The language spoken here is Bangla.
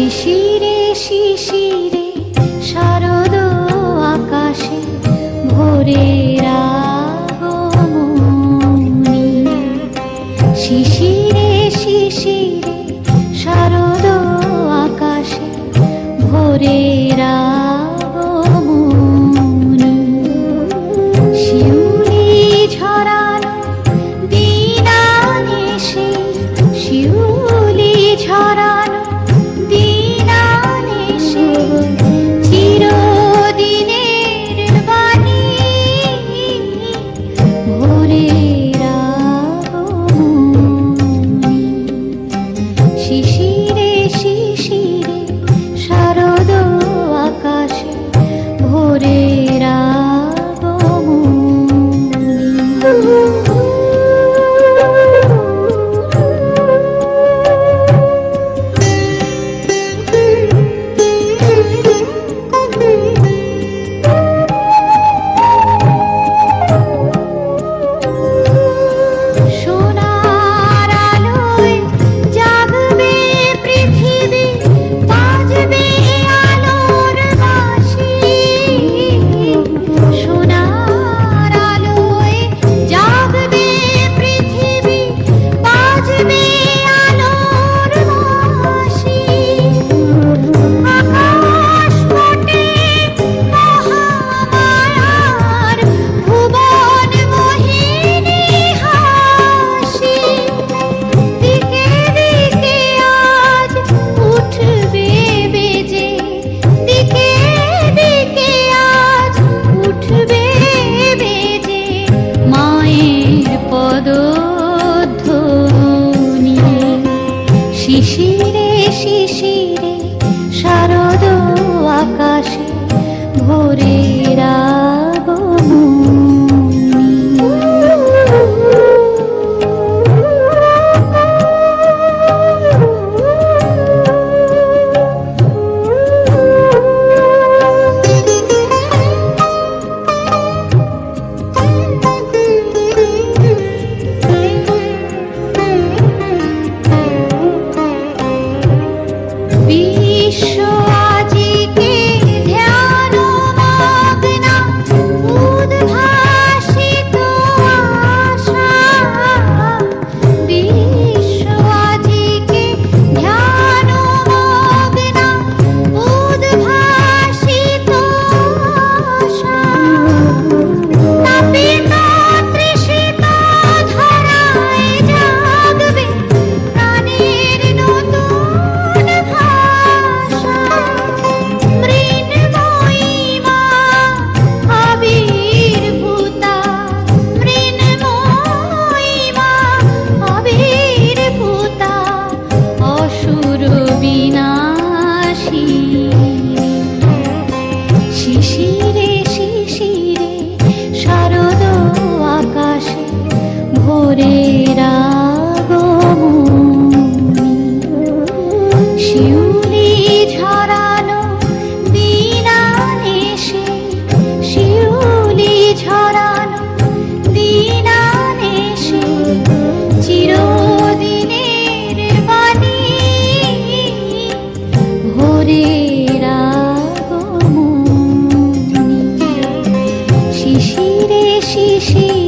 শিশিরে শিশিরে শারদ আকাশে ভোরের আগমনী। শিশিরে শিশিরে শারদ আকাশে শিউলি ঝরানো শিউলি ঝরা she she শিশির